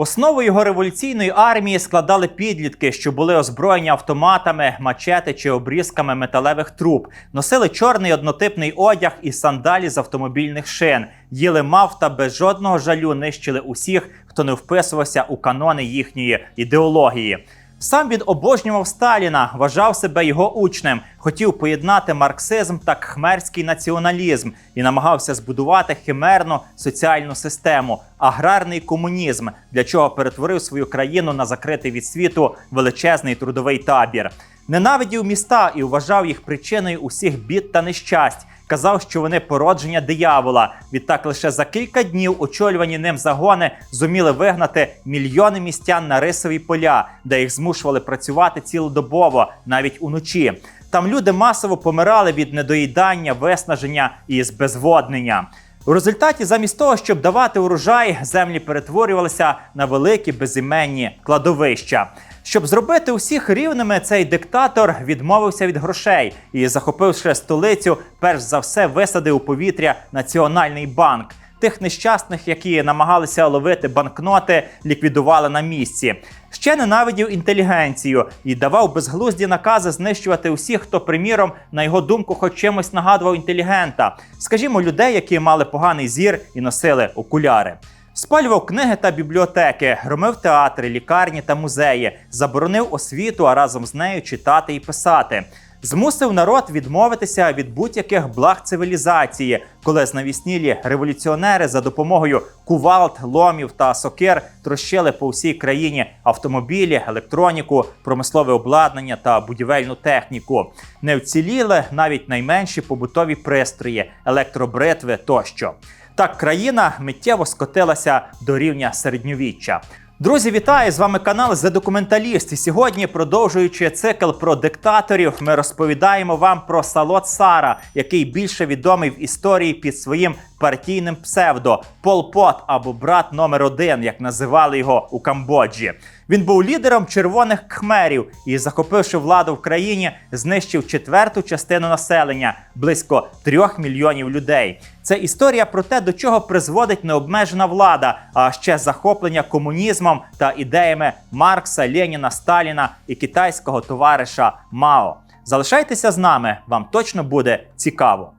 Основу його революційної армії складали підлітки, що були озброєні автоматами, мачети чи обрізками металевих труб, носили чорний однотипний одяг і сандалі з автомобільних шин, їли мав та без жодного жалю нищили усіх, хто не вписувався у канони їхньої ідеології. Сам він обожнював Сталіна, вважав себе його учнем, хотів поєднати марксизм та кхмерський націоналізм і намагався збудувати химерну соціальну систему, аграрний комунізм, для чого перетворив свою країну на закритий від світу величезний трудовий табір. Ненавидів міста і вважав їх причиною усіх бід та нещасть. Казав, що вони породження диявола. Відтак лише за кілька днів очолювані ним загони зуміли вигнати мільйони містян на рисові поля, де їх змушували працювати цілодобово, навіть уночі. Там люди масово помирали від недоїдання, виснаження і збезводнення. У результаті, замість того, щоб давати урожай, землі перетворювалися на великі безіменні кладовища. Щоб зробити усіх рівними, цей диктатор відмовився від грошей і, захопивши столицю, перш за все висадив у повітря Національний банк. Тих нещасних, які намагалися ловити банкноти, ліквідували на місці. Ще ненавидів інтелігенцію і давав безглузді накази знищувати усіх, хто, приміром, на його думку, хоч чимось нагадував інтелігента, скажімо, людей, які мали поганий зір і носили окуляри. Спалював книги та бібліотеки, громив театри, лікарні та музеї, заборонив освіту, а разом з нею читати і писати. Змусив народ відмовитися від будь-яких благ цивілізації, коли знавіснілі революціонери за допомогою кувалд, ломів та сокир трощили по всій країні автомобілі, електроніку, промислове обладнання та будівельну техніку. Не вціліли навіть найменші побутові пристрої, електробритви тощо. Так країна миттєво скотилася до рівня середньовіччя. Друзі, вітаю! З вами канал The Документаліст. І сьогодні, продовжуючи цикл про диктаторів, ми розповідаємо вам про Салот Сара, який більше відомий в історії під своїм партійним псевдо Пол Пот або брат номер один, як називали його у Камбоджі. Він був лідером червоних кхмерів і, захопивши владу в країні, знищив четверту частину населення близько трьох мільйонів людей. Це історія про те, до чого призводить необмежена влада, а ще захоплення комунізмом та ідеями Маркса, Леніна, Сталіна і китайського товариша Мао. Залишайтеся з нами, вам точно буде цікаво.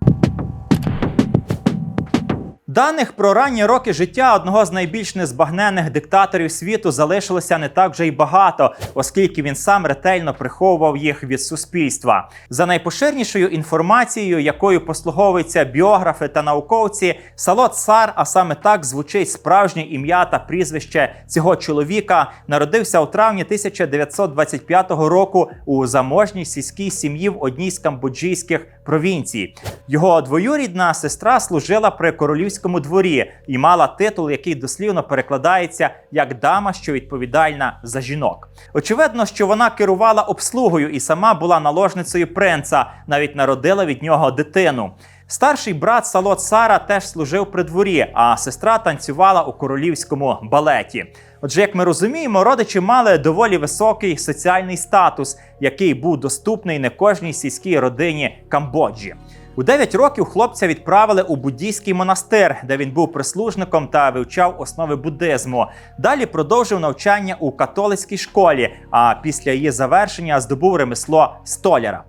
Даних про ранні роки життя одного з найбільш незбагнених диктаторів світу залишилося не так вже й багато, оскільки він сам ретельно приховував їх від суспільства. За найпоширнішою інформацією, якою послуговуються біографи та науковці, Салот Сар, а саме так звучить справжнє ім'я та прізвище цього чоловіка, народився у травні 1925 року у заможній сільській сім'ї в одній з камбоджійських провінцій. Його двоюрідна сестра служила при королівському дворі і мала титул, який дослівно перекладається як дама, що відповідальна за жінок. Очевидно, що вона керувала обслугою і сама була наложницею принца, навіть народила від нього дитину. Старший брат Салот Сара теж служив при дворі, а сестра танцювала у королівському балеті. Отже, як ми розуміємо, родичі мали доволі високий соціальний статус, який був доступний не кожній сільській родині Камбоджі. У 9 років хлопця відправили у буддійський монастир, де він був прислужником та вивчав основи буддизму. Далі продовжив навчання у католицькій школі, а після її завершення здобув ремесло столяра.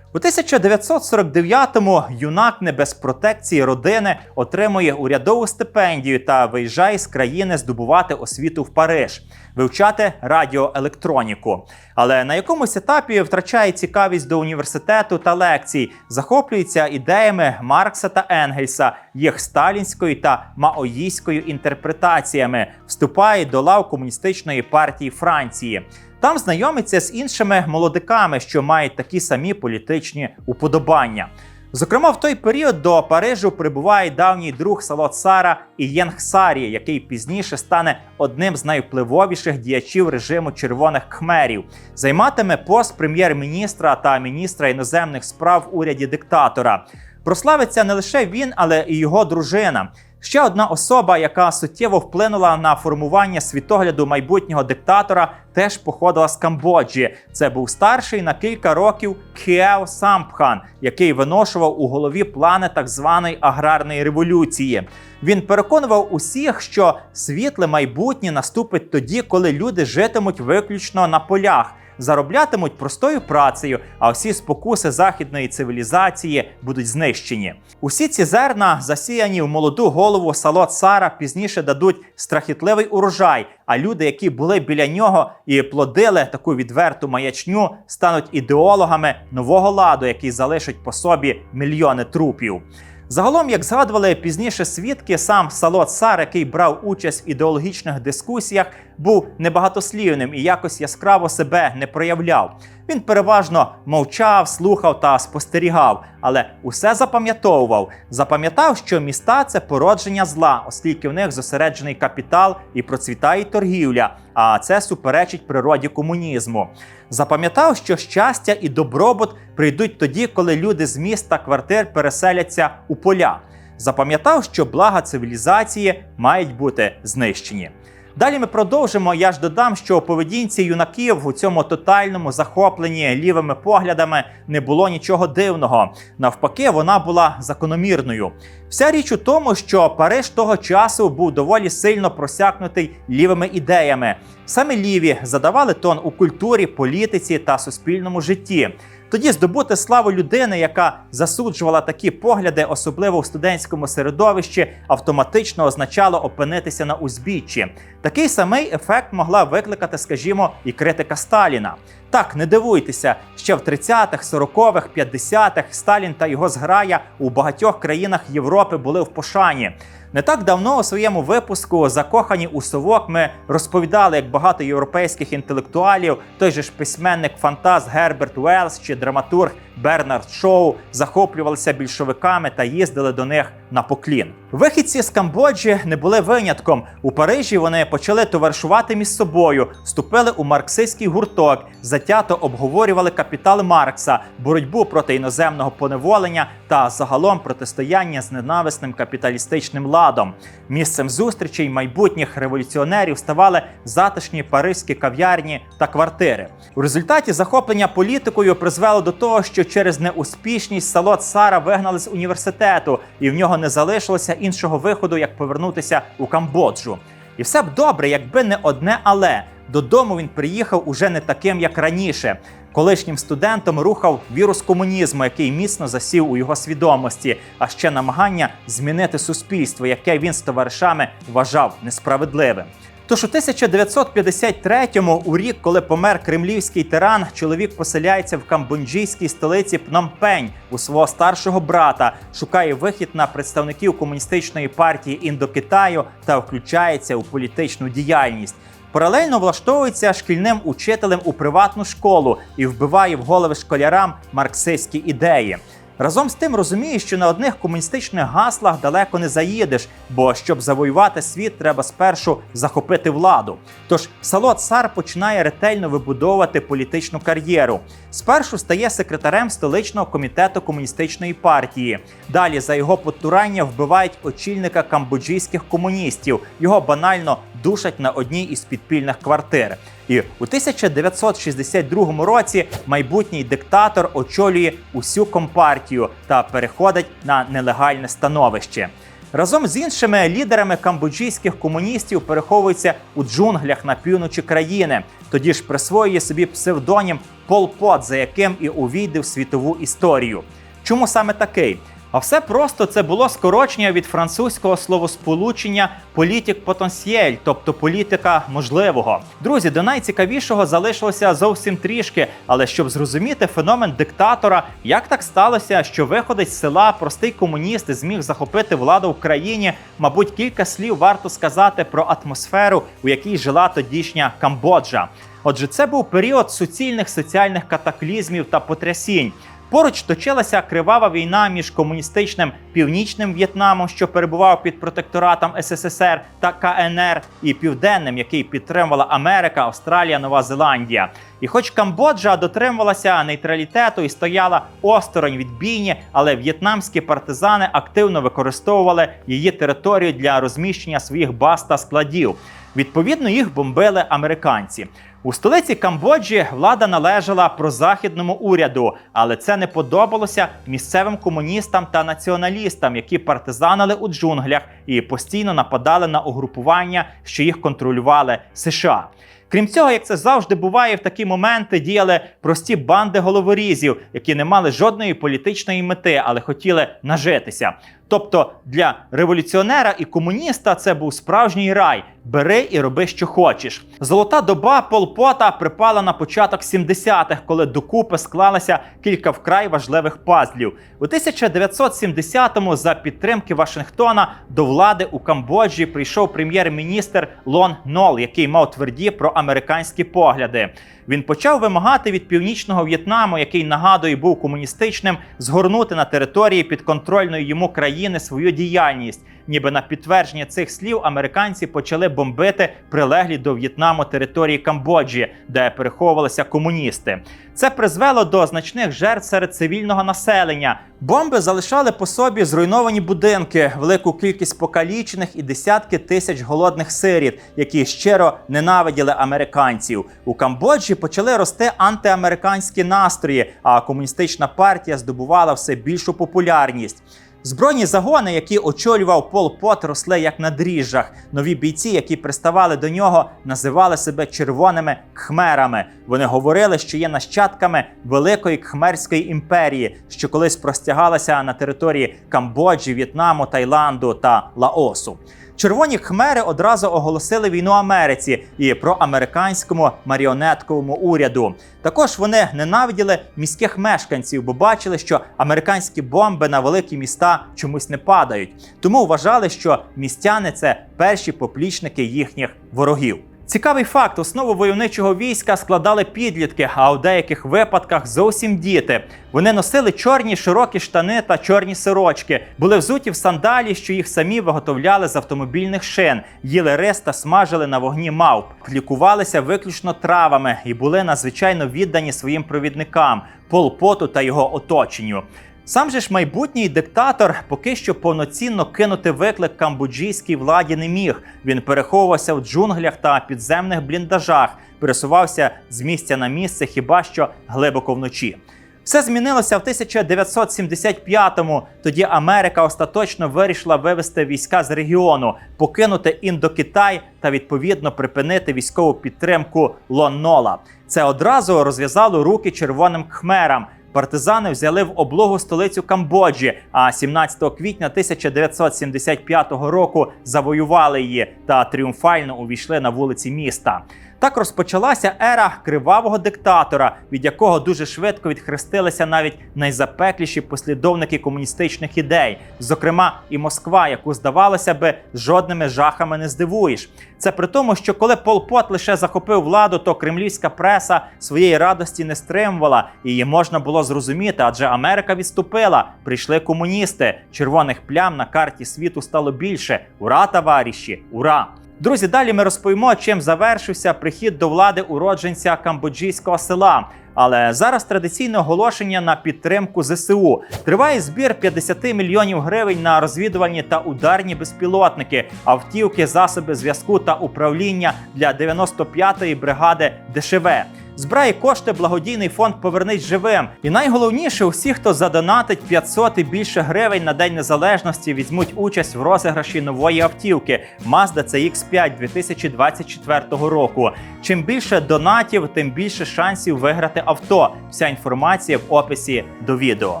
У 1949-му юнак не без протекції родини отримує урядову стипендію та виїжджає з країни здобувати освіту в Париж, вивчати радіоелектроніку. Але на якомусь етапі втрачає цікавість до університету та лекцій, захоплюється ідеями Маркса та Енгельса, їх сталінською та маоїською інтерпретаціями, вступає до лав комуністичної партії Франції. Там знайомиться з іншими молодиками, що мають такі самі політичні уподобання. Зокрема, в той період до Парижу прибуває давній друг Салот Сара Ієнг Сарі, який пізніше стане одним з найвпливовіших діячів режиму червоних кхмерів, займатиме пост прем'єр-міністра та міністра іноземних справ в уряді диктатора. Прославиться не лише він, але і його дружина. Ще одна особа, яка суттєво вплинула на формування світогляду майбутнього диктатора, теж походила з Камбоджі. Це був старший на кілька років Кхео Сампхан, який виношував у голові плани так званої аграрної революції. Він переконував усіх, що світле майбутнє наступить тоді, коли люди житимуть виключно на полях. Зароблятимуть простою працею, а всі спокуси західної цивілізації будуть знищені. Усі ці зерна, засіяні в молоду голову Сало Цара, пізніше дадуть страхітливий урожай. А люди, які були біля нього і плодили таку відверту маячню, стануть ідеологами нового ладу, який залишить по собі мільйони трупів. Загалом, як згадували пізніше свідки, сам Сало Цар, який брав участь в ідеологічних дискусіях, був небагатослівним і якось яскраво себе не проявляв. Він переважно мовчав, слухав та спостерігав, але усе запам'ятовував. Запам'ятав, що міста це породження зла, оскільки в них зосереджений капітал і процвітає торгівля. А це суперечить природі комунізму. Запам'ятав, що щастя і добробут прийдуть тоді, коли люди з міст та квартир переселяться у поля. Запам'ятав, що блага цивілізації мають бути знищені. Далі ми продовжимо. Я ж додам, що поведінці юнаків у цьому тотальному захопленні лівими поглядами не було нічого дивного. Навпаки, вона була закономірною. Вся річ у тому, що Париж того часу був доволі сильно просякнутий лівими ідеями. Саме ліві задавали тон у культурі, політиці та суспільному житті. Тоді здобути славу людини, яка засуджувала такі погляди, особливо в студентському середовищі, автоматично означало опинитися на узбіччі. Такий самий ефект могла викликати, скажімо, і критика Сталіна. Так, не дивуйтеся, ще в 30-х, 40-х, 50-х Сталін та його зграя у багатьох країнах Європи були в пошані. Не так давно у своєму випуску закохані у совок ми розповідали, як багато європейських інтелектуалів, той же ж письменник фантаз Герберт Уелс чи драматург Бернард Шоу захоплювалися більшовиками та їздили до них на поклін. Вихідці з Камбоджі не були винятком. У Парижі вони почали товаришувати між собою, вступили у марксистський гурток, затято обговорювали капітал Маркса, боротьбу проти іноземного поневолення та загалом протистояння з ненависним капіталістичним ладом. Місцем зустрічей майбутніх революціонерів ставали затишні паризькі кав'ярні та квартири. У результаті захоплення політикою призвело до того, що через неуспішність Сало Цара вигнали з університету, і в нього не залишилося іншого виходу, як повернутися у Камбоджу. І все б добре, якби не одне, але додому він приїхав уже не таким, як раніше. Колишнім студентом рухав вірус комунізму, який міцно засів у його свідомості, а ще намагання змінити суспільство, яке він з товаришами вважав несправедливим. Тож у 1953-му, у рік, коли помер кремлівський тиран, чоловік поселяється в камбоджійській столиці Пномпень у свого старшого брата, шукає вихід на представників комуністичної партії Індокитаю та включається у політичну діяльність. Паралельно влаштовується шкільним учителем у приватну школу і вбиває в голови школярам марксистські ідеї. Разом з тим розуміє, що на одних комуністичних гаслах далеко не заїдеш, бо щоб завоювати світ, треба спершу захопити владу. Тож Сало Цар починає ретельно вибудовувати політичну кар'єру. Спершу стає секретарем столичного комітету комуністичної партії. Далі за його потурання вбивають очільника камбоджійських комуністів. Його банально душать на одній із підпільних квартир. І у 1962 році майбутній диктатор очолює усю компартію та переходить на нелегальне становище. Разом з іншими лідерами камбоджійських комуністів переховується у джунглях на півночі країни. Тоді ж присвоює собі псевдонім Пол Пот, за яким і увійде в світову історію. Чому саме такий? А все просто це було скорочення від французького словосполучення політик потенціель, тобто політика можливого. Друзі, до найцікавішого залишилося зовсім трішки, але щоб зрозуміти феномен диктатора, як так сталося, що виходить з села простий комуніст зміг захопити владу в країні, мабуть, кілька слів варто сказати про атмосферу, у якій жила тодішня Камбоджа. Отже, це був період суцільних соціальних катаклізмів та потрясінь. Поруч точилася кривава війна між комуністичним північним В'єтнамом, що перебував під протекторатом СССР та КНР, і південним, який підтримувала Америка, Австралія, Нова Зеландія. І хоч Камбоджа дотримувалася нейтралітету і стояла осторонь від бійні, але в'єтнамські партизани активно використовували її територію для розміщення своїх баз та складів. Відповідно, їх бомбили американці. У столиці Камбоджі влада належала прозахідному уряду, але це не подобалося місцевим комуністам та націоналістам, які партизанили у джунглях і постійно нападали на угрупування, що їх контролювали США. Крім цього, як це завжди буває, в такі моменти діяли прості банди головорізів, які не мали жодної політичної мети, але хотіли нажитися. Тобто для революціонера і комуніста це був справжній рай. Бери і роби, що хочеш. Золота доба Полпота припала на початок 70-х, коли докупи склалися кілька вкрай важливих пазлів. У 1970-му за підтримки Вашингтона до влади у Камбоджі прийшов прем'єр-міністр Лон Нол, який мав тверді проамериканські погляди. Він почав вимагати від північного В'єтнаму, який нагадую був комуністичним, згорнути на території підконтрольної йому країни свою діяльність. Ніби на підтвердження цих слів американці почали бомбити прилеглі до В'єтнаму території Камбоджі, де переховувалися комуністи. Це призвело до значних жертв серед цивільного населення. Бомби залишали по собі зруйновані будинки, велику кількість покалічених і десятки тисяч голодних сиріт, які щиро ненавиділи американців. У Камбоджі почали рости антиамериканські настрої, а комуністична партія здобувала все більшу популярність. Збройні загони, які очолював Пол Пот, росли як на дріжджах. Нові бійці, які приставали до нього, називали себе червоними кхмерами. Вони говорили, що є нащадками великої кхмерської імперії, що колись простягалася на території Камбоджі, В'єтнаму, Таїланду та Лаосу. Червоні хмери одразу оголосили війну Америці і проамериканському маріонетковому уряду. Також вони ненавиділи міських мешканців, бо бачили, що американські бомби на великі міста чомусь не падають. Тому вважали, що містяни це перші поплічники їхніх ворогів. Цікавий факт: основу войовничого війська складали підлітки, а у деяких випадках зовсім діти. Вони носили чорні широкі штани та чорні сорочки, були взуті в сандалі, що їх самі виготовляли з автомобільних шин, їли рис та смажили на вогні мавп, лікувалися виключно травами і були надзвичайно віддані своїм провідникам Пол Поту та його оточенню. Сам же ж майбутній диктатор поки що повноцінно кинути виклик камбоджійській владі не міг. Він переховувався в джунглях та підземних бліндажах, пересувався з місця на місце хіба що глибоко вночі. Все змінилося в 1975-му. Тоді Америка остаточно вирішила вивести війська з регіону, покинути індокитай та відповідно припинити військову підтримку Лон-Нола. Це одразу розв'язало руки червоним кхмерам. Партизани взяли в облогу столицю Камбоджі, а 17 квітня 1975 року завоювали її та тріумфально увійшли на вулиці міста. Так розпочалася ера кривавого диктатора, від якого дуже швидко відхрестилися навіть найзапекліші послідовники комуністичних ідей, зокрема і Москва, яку здавалося би жодними жахами не здивуєш. Це при тому, що коли Пол Пот лише захопив владу, то кремлівська преса своєї радості не стримувала, її можна було зрозуміти, адже Америка відступила, прийшли комуністи. Червоних плям на карті світу стало більше. Ура, товариші! Ура! Друзі, далі ми розповімо, чим завершився прихід до влади уродженця камбоджійського села. Але зараз традиційне оголошення на підтримку ЗСУ. Триває збір 50 мільйонів гривень на розвідувальні та ударні безпілотники, автівки, засоби зв'язку та управління для 95-ї бригади ДШВ. Збирає кошти благодійний фонд Повернись живим. І найголовніше, усі, хто задонатить 500 і більше гривень на День Незалежності, візьмуть участь в розіграші нової автівки Mazda CX-5 2024 року. Чим більше донатів, тим більше шансів виграти авто. Вся інформація в описі до відео.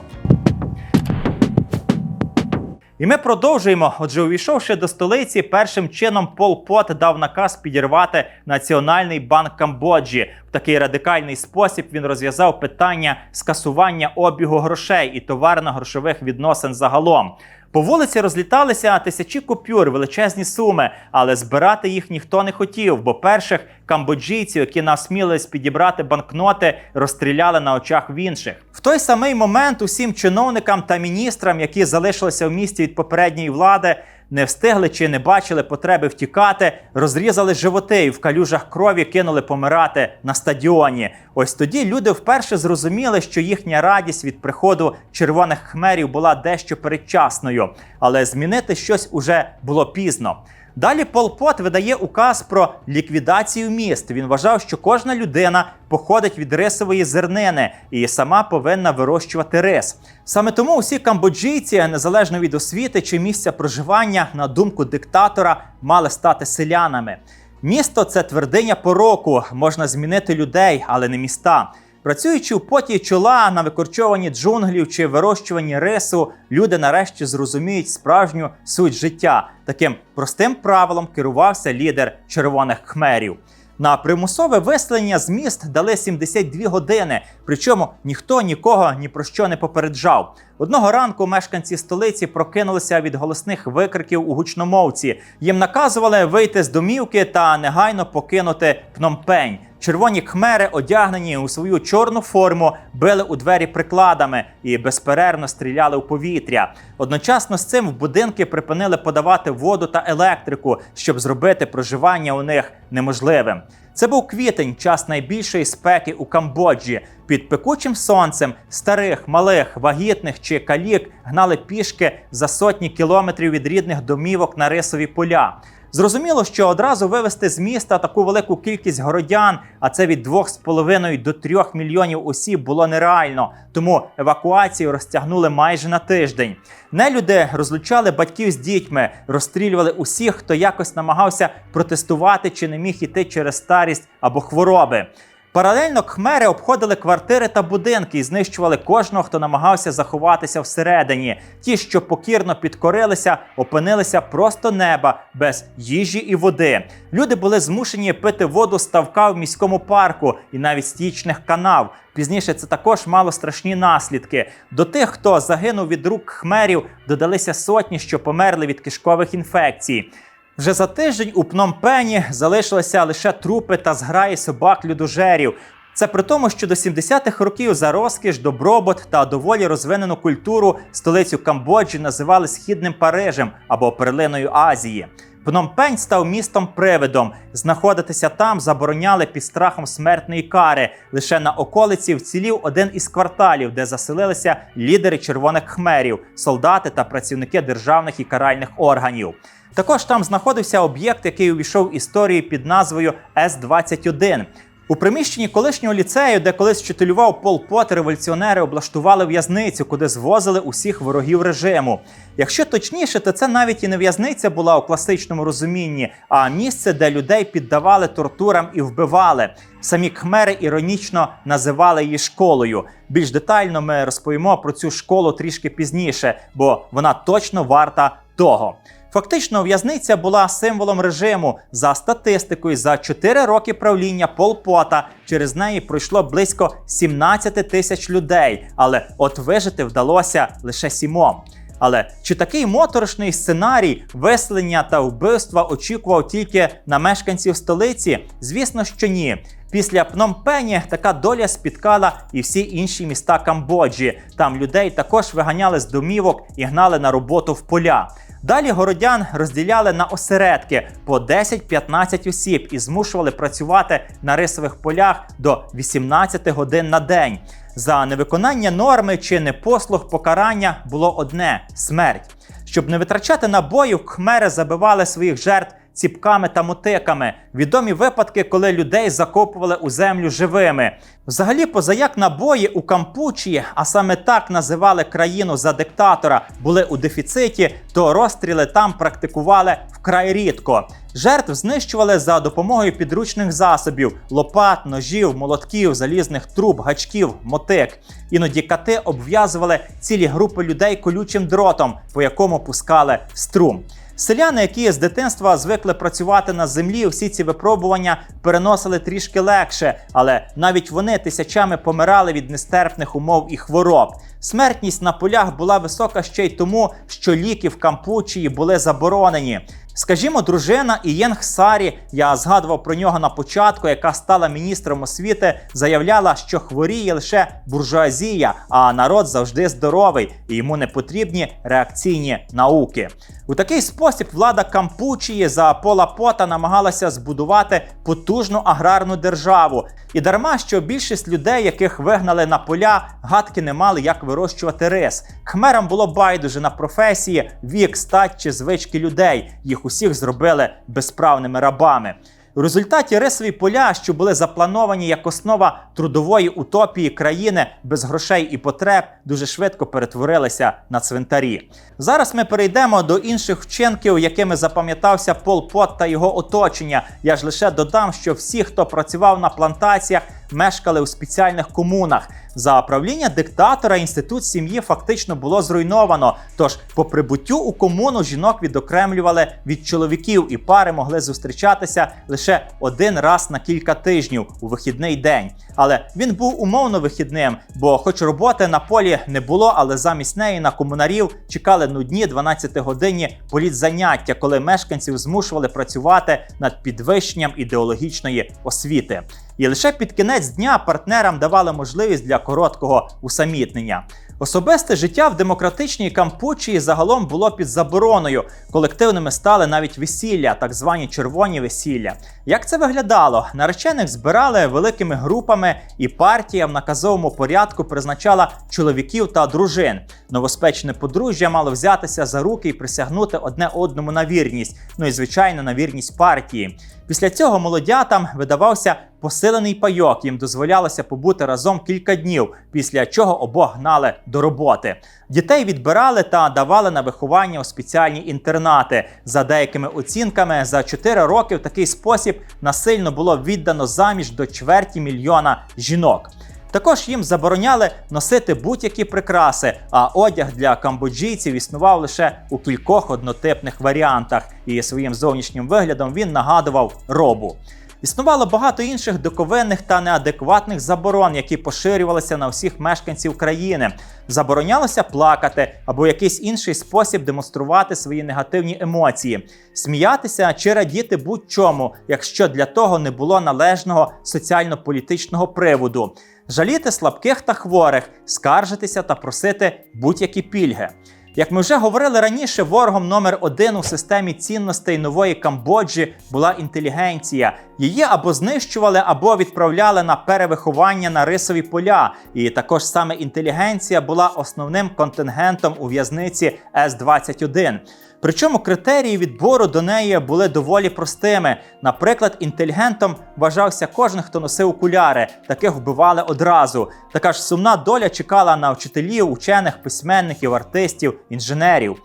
І ми продовжуємо. Отже, увійшовши до столиці, першим чином Пол Пот дав наказ підірвати Національний банк Камбоджі. В такий радикальний спосіб він розв'язав питання скасування обігу грошей і товарно-грошових відносин загалом. По вулиці розліталися тисячі купюр, величезні суми, але збирати їх ніхто не хотів, бо перших камбоджійців, які насмілились підібрати банкноти, розстріляли на очах в інших. В той самий момент усім чиновникам та міністрам, які залишилися в місті від попередньої влади, не встигли чи не бачили потреби втікати, розрізали животи і в калюжах крові кинули помирати на стадіоні. Ось тоді люди вперше зрозуміли, що їхня радість від приходу червоних хмерів була дещо передчасною, але змінити щось уже було пізно. Далі Пол Пот видає указ про ліквідацію міст. Він вважав, що кожна людина походить від рисової зернини і сама повинна вирощувати рис. Саме тому усі камбоджійці, незалежно від освіти чи місця проживання, на думку диктатора, мали стати селянами. Місто це твердиня пороку, можна змінити людей, але не міста. Працюючи у поті чола на викорчованні джунглів чи вирощуванні рису, люди нарешті зрозуміють справжню суть життя. Таким простим правилом керувався лідер червоних хмерів. На примусове виселення з міст дали 72 години, причому ніхто нікого ні про що не попереджав. Одного ранку мешканці столиці прокинулися від голосних викриків у гучномовці. Їм наказували вийти з домівки та негайно покинути Пномпень. Червоні хмери, одягнені у свою чорну форму, били у двері прикладами і безперервно стріляли у повітря. Одночасно з цим в будинки припинили подавати воду та електрику, щоб зробити проживання у них неможливим. Це був квітень, час найбільшої спеки у Камбоджі. Під пекучим сонцем старих, малих, вагітних чи калік гнали пішки за сотні кілометрів від рідних домівок на рисові поля. Зрозуміло, що одразу вивезти з міста таку велику кількість городян, а це від 2,5 до 3 мільйонів осіб, було нереально. Тому евакуацію розтягнули майже на тиждень. Нелюди розлучали батьків з дітьми, розстрілювали усіх, хто якось намагався протестувати чи не міг іти через старість або хвороби. Паралельно кхмери обходили квартири та будинки і знищували кожного, хто намагався заховатися всередині. Ті, що покірно підкорилися, опинилися просто неба без їжі і води. Люди були змушені пити воду ставка в міському парку і навіть стічних канав. Пізніше це також мало страшні наслідки. До тих, хто загинув від рук хмерів, додалися сотні, що померли від кишкових інфекцій. Вже за тиждень у Пномпені залишилися лише трупи та зграї собак-людожерів. Це при тому, що до 70-х років за розкіш, добробут та доволі розвинену культуру столицю Камбоджі називали східним Парижем або перлиною Азії. Пномпень став містом привидом. Знаходитися там забороняли під страхом смертної кари. Лише на околиці вцілів один із кварталів, де заселилися лідери червоних хмерів, солдати та працівники державних і каральних органів. Також там знаходився об'єкт, який увійшов в історію під назвою С-21. У приміщенні колишнього ліцею, де колись вчителював Пол Пот, революціонери облаштували в'язницю, куди звозили усіх ворогів режиму. Якщо точніше, то це навіть і не в'язниця була у класичному розумінні, а місце, де людей піддавали тортурам і вбивали. Самі кхмери іронічно називали її школою. Більш детально ми розповімо про цю школу трішки пізніше, бо вона точно варта того. Фактично, в'язниця була символом режиму. За статистикою, за 4 роки правління Пол Пота через неї пройшло близько 17 тисяч людей. Але от вижити вдалося лише сімом. Але чи такий моторошний сценарій виселення та вбивства очікував тільки на мешканців столиці? Звісно, що ні. Після Пномпені така доля спіткала і всі інші міста Камбоджі. Там людей також виганяли з домівок і гнали на роботу в поля. Далі городян розділяли на осередки по 10-15 осіб і змушували працювати на рисових полях до 18 годин на день. За невиконання норми чи непослух покарання було одне смерть. Щоб не витрачати набоїв, хмери забивали своїх жертв ціпками та мотиками. Відомі випадки, коли людей закопували у землю живими. Взагалі, позаяк набої у Кампучі, а саме так називали країну за диктатора, були у дефіциті, то розстріли там практикували вкрай рідко. Жертв знищували за допомогою підручних засобів: лопат, ножів, молотків, залізних труб, гачків, мотик. Іноді кати обв'язували цілі групи людей колючим дротом, по якому пускали струм. Селяни, які з дитинства звикли працювати на землі, всі ці випробування переносили трішки легше, але навіть вони тисячами помирали від нестерпних умов і хвороб. Смертність на полях була висока ще й тому, що ліки в Кампучії були заборонені. Скажімо, дружина Ієнг Сарі, я згадував про нього на початку, яка стала міністром освіти, заявляла, що хворіє лише буржуазія, а народ завжди здоровий і йому не потрібні реакційні науки. У такий спосіб влада Кампучії за пола пота намагалася збудувати потужну аграрну державу. І дарма, що більшість людей, яких вигнали на поля, гадки не мали, як вирощувати рис. Хмерам було байдуже на професії, вік, стать чи звички людей. Їх усіх зробили безправними рабами. У результаті рисові поля, що були заплановані як основа трудової утопії країни без грошей і потреб, дуже швидко перетворилися на цвинтарі. Зараз ми перейдемо до інших вчинків, якими запам'ятався Пол Пот та його оточення. Я ж лише додам, що всі, хто працював на плантаціях, мешкали у спеціальних комунах. За правління диктатора інститут сім'ї фактично було зруйновано. Тож, по прибуттю у комуну жінок відокремлювали від чоловіків, і пари могли зустрічатися лише один раз на кілька тижнів у вихідний день. Але він був умовно вихідним, бо, хоч роботи на полі не було, але замість неї на комунарів чекали нудні 12-годинні політзаняття, коли мешканців змушували працювати над підвищенням ідеологічної освіти. І лише під кінець дня партнерам давали можливість для короткого усамітнення. Особисте життя в демократичній Кампучії загалом було під забороною. Колективними стали навіть весілля, так звані червоні весілля. Як це виглядало? Наречених збирали великими групами, і партія в наказовому порядку призначала чоловіків та дружин. Новоспечне подружжя мало взятися за руки і присягнути одне одному на вірність. Ну і звичайно на вірність партії. Після цього молодятам видавався посилений пайок. Їм дозволялося побути разом кілька днів, після чого обох гнали до роботи. Дітей відбирали та давали на виховання у спеціальні інтернати. За деякими оцінками, за 4 роки в такий спосіб насильно було віддано заміж до чверті мільйона жінок. Також їм забороняли носити будь-які прикраси, а одяг для камбоджійців існував лише у кількох однотипних варіантах, і своїм зовнішнім виглядом він нагадував робу. Існувало багато інших доковинних та неадекватних заборон, які поширювалися на всіх мешканців країни. Заборонялося плакати або якийсь інший спосіб демонструвати свої негативні емоції, сміятися чи радіти будь-чому, якщо для того не було належного соціально-політичного приводу, жаліти слабких та хворих, скаржитися та просити будь-які пільги. Як ми вже говорили раніше, ворогом номер один у системі цінностей нової Камбоджі була інтелігенція. Її або знищували, або відправляли на перевиховання на рисові поля. І також саме інтелігенція була основним контингентом у в'язниці С-21. Причому критерії відбору до неї були доволі простими. Наприклад, інтелігентом вважався кожен, хто носив окуляри, таких вбивали одразу. Така ж сумна доля чекала на вчителів, учених, письменників, артистів, інженерів.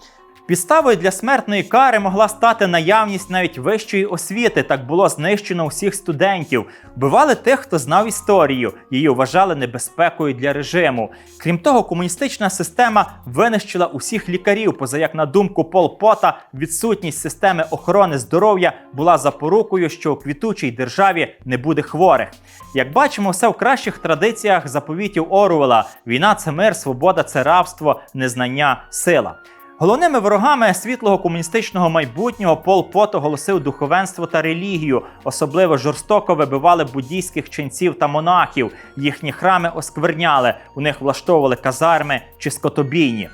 Підставою для смертної кари могла стати наявність навіть вищої освіти. Так було знищено усіх студентів. Вбивали тих, хто знав історію. Її вважали небезпекою для режиму. Крім того, комуністична система винищила усіх лікарів. Поза як на думку Пол Пота, відсутність системи охорони здоров'я була запорукою, що у квітучій державі не буде хворих. Як бачимо, все в кращих традиціях заповітів Оруела: війна це мир, свобода це рабство, незнання сила. Головними ворогами світлого комуністичного майбутнього Пол Пот оголосив духовенство та релігію. Особливо жорстоко вибивали буддійських ченців та монахів. Їхні храми оскверняли, у них влаштовували казарми чи скотобійні.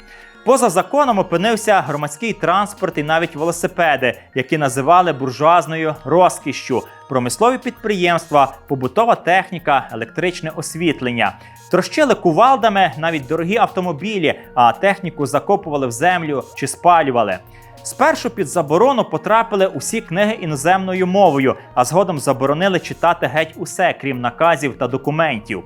Поза законом опинився громадський транспорт і навіть велосипеди, які називали буржуазною розкішшю, промислові підприємства, побутова техніка, електричне освітлення. Трощили кувалдами навіть дорогі автомобілі, а техніку закопували в землю чи спалювали. Спершу під заборону потрапили усі книги іноземною мовою, а згодом заборонили читати геть усе, крім наказів та документів.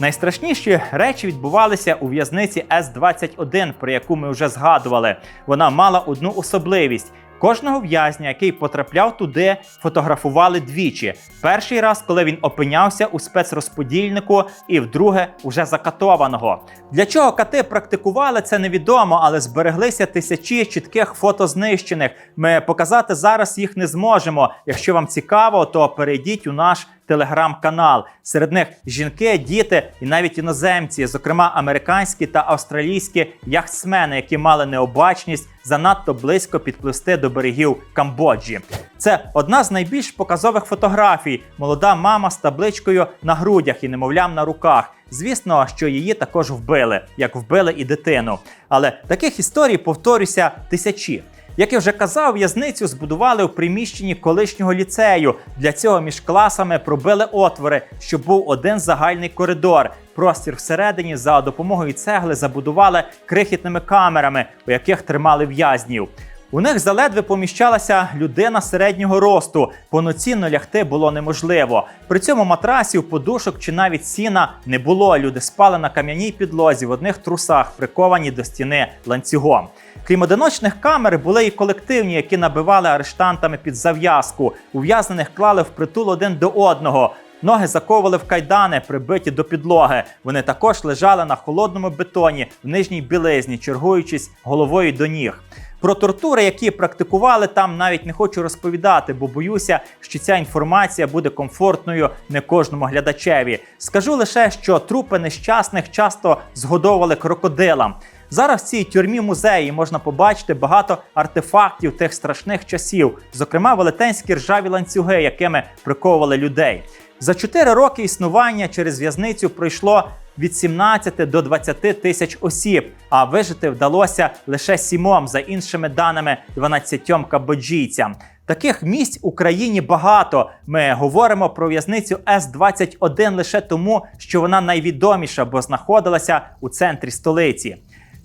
Найстрашніші речі відбувалися у в'язниці С-21, про яку ми вже згадували. Вона мала одну особливість. Кожного в'язня, який потрапляв туди, фотографували двічі. Перший раз, коли він опинявся у спецрозподільнику, і вдруге уже закатованого. Для чого кати практикували, це невідомо, але збереглися тисячі чітких фото знищених. Ми показати зараз їх не зможемо. Якщо вам цікаво, то перейдіть у наш телеграм-канал. Серед них жінки, діти і навіть іноземці, зокрема американські та австралійські яхтсмени, які мали необачність занадто близько підпливсти до берегів Камбоджі. Це одна з найбільш показових фотографій. Молода мама з табличкою на грудях і немовлям на руках. Звісно, що її також вбили, як вбили і дитину. Але таких історій повторюся тисячі. Як я вже казав, в'язницю збудували у приміщенні колишнього ліцею. Для цього між класами пробили отвори, щоб був один загальний коридор. Простір всередині за допомогою цегли забудували крихітними камерами, у яких тримали в'язнів. У них заледве поміщалася людина середнього росту. Повноцінно лягти було неможливо. При цьому матрасів, подушок чи навіть сіна не було. Люди спали на кам'яній підлозі в одних трусах, приковані до стіни ланцюгом. Крім одиночних камер, були і колективні, які набивали арештантами під зав'язку. Ув'язнених клали впритул один до одного. Ноги заковували в кайдани, прибиті до підлоги. Вони також лежали на холодному бетоні в нижній білизні, чергуючись головою до ніг. Про тортури, які практикували там, навіть не хочу розповідати, бо боюся, що ця інформація буде комфортною не кожному глядачеві. Скажу лише, що трупи нещасних часто згодовували крокодилам. Зараз в цій тюрмі музеї можна побачити багато артефактів тих страшних часів, зокрема велетенські ржаві ланцюги, якими приковували людей. За 4 роки існування через в'язницю пройшло від 17 до 20 тисяч осіб, а вижити вдалося лише сімом, за іншими даними 12 камбоджійцям. Таких місць в Україні багато. Ми говоримо про в'язницю С-21 лише тому, що вона найвідоміша, бо знаходилася у центрі столиці.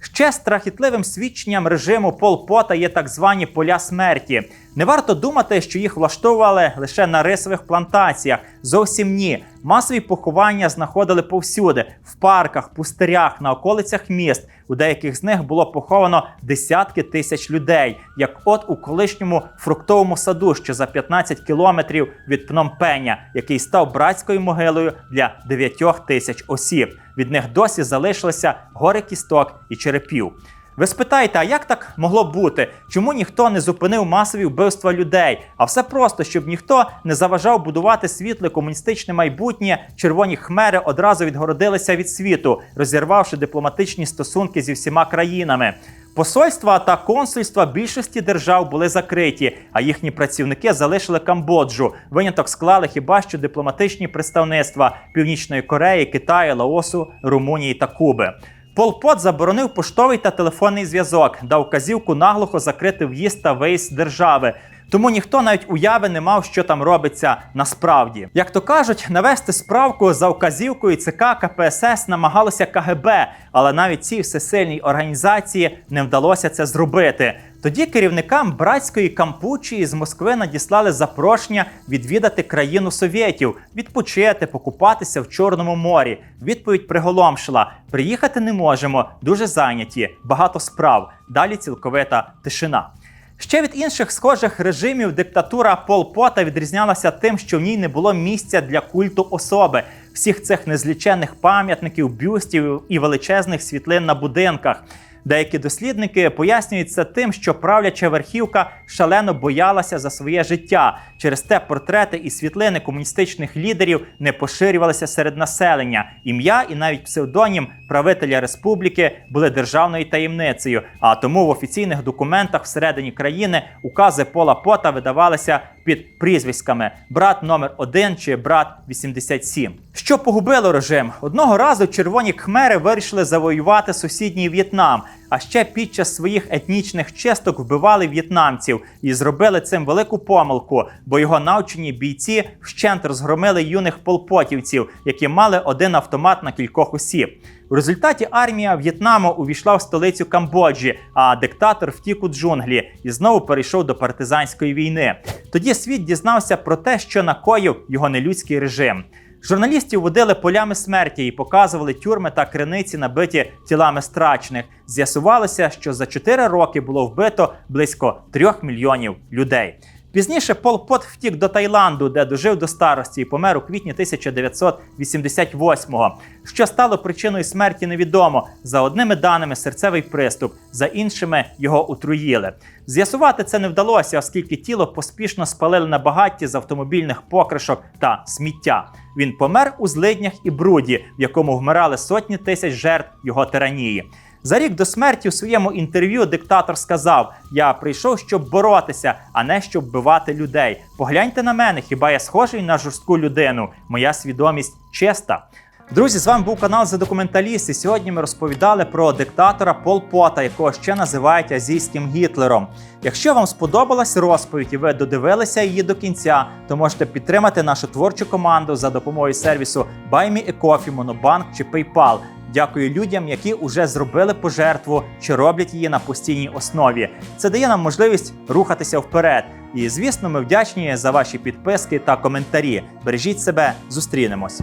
Ще страхітливим свідченням режиму Пол Пота є так звані поля смерті. Не варто думати, що їх влаштовували лише на рисових плантаціях. Зовсім ні. Масові поховання знаходили повсюди: в парках, пустирях, на околицях міст. У деяких з них було поховано десятки тисяч людей, як от у колишньому фруктовому саду, що за 15 кілометрів від Пномпеня, який став братською могилою для 9 тисяч осіб. Від них досі залишилися гори кісток і черепів. Ви спитаєте, а як так могло бути? Чому ніхто не зупинив масові вбивства людей? А все просто, щоб ніхто не заважав будувати світле комуністичне майбутнє, червоні хмери одразу відгородилися від світу, розірвавши дипломатичні стосунки зі всіма країнами. Посольства та консульства більшості держав були закриті, а їхні працівники залишили Камбоджу. Виняток склали хіба що дипломатичні представництва Північної Кореї, Китаю, Лаосу, Румунії та Куби. Пол Пот заборонив поштовий та телефонний зв'язок, дав казівку наглухо закрити в'їзд та виїзд держави. Тому ніхто навіть уяви не мав, що там робиться насправді. Як то кажуть, навести справку за вказівкою ЦК КПСС намагалося КГБ, але навіть цій всесильній організації не вдалося це зробити. Тоді керівникам братської Кампучії з Москви надіслали запрошення відвідати країну совєтів, відпочити, покупатися в Чорному морі. Відповідь приголомшила: приїхати не можемо, дуже зайняті, багато справ. Далі цілковита тишина. Ще від інших схожих режимів диктатура Пол Пота відрізнялася тим, що в ній не було місця для культу особи, всіх цих незліченних пам'ятників, бюстів і величезних світлин на будинках. Деякі дослідники пояснюють це тим, що правляча верхівка шалено боялася за своє життя. Через те портрети і світлини комуністичних лідерів не поширювалися серед населення. Ім'я і навіть псевдонім правителя республіки були державною таємницею. А тому в офіційних документах всередині країни укази Пола Пота видавалися під прізвиськами брат номер 1 чи брат 87. Що погубило режим? Одного разу червоні кхмери вирішили завоювати сусідній В'єтнам. А ще під час своїх етнічних чисток вбивали в'єтнамців і зробили цим велику помилку, бо його навчені бійці вщент розгромили юних полпотівців, які мали один автомат на кількох осіб. У результаті армія В'єтнаму увійшла в столицю Камбоджі, а диктатор втік у джунглі і знову перейшов до партизанської війни. Тоді світ дізнався про те, що накоїв його нелюдський режим. Журналістів водили полями смерті і показували тюрми та криниці, набиті тілами страчних. З'ясувалося, що за 4 роки було вбито близько 3 мільйонів людей. Пізніше Пол Пот втік до Таїланду, де дожив до старості і помер у квітні 1988-го. Що стало причиною смерті, невідомо. За одними даними серцевий приступ, за іншими його отруїли. З'ясувати це не вдалося, оскільки тіло поспішно спалили на багатті з автомобільних покришок та сміття. Він помер у злиднях і бруді, в якому вмирали сотні тисяч жертв його тиранії. За рік до смерті у своєму інтерв'ю диктатор сказав: Я прийшов, щоб боротися, а не щоб вбивати людей. Погляньте на мене, хіба я схожий на жорстку людину? Моя свідомість чиста. Друзі, з вами був канал «За документаліст» і Сьогодні ми розповідали про диктатора Пол Пота, якого ще називають азійським Гітлером. Якщо вам сподобалась розповідь і ви додивилися її до кінця, то можете підтримати нашу творчу команду за допомогою сервісу BuyMeACoffee, Monobank чи PayPal. Дякую людям, які вже зробили пожертву чи роблять її на постійній основі. Це дає нам можливість рухатися вперед. І звісно, ми вдячні за ваші підписки та коментарі. Бережіть себе, зустрінемось.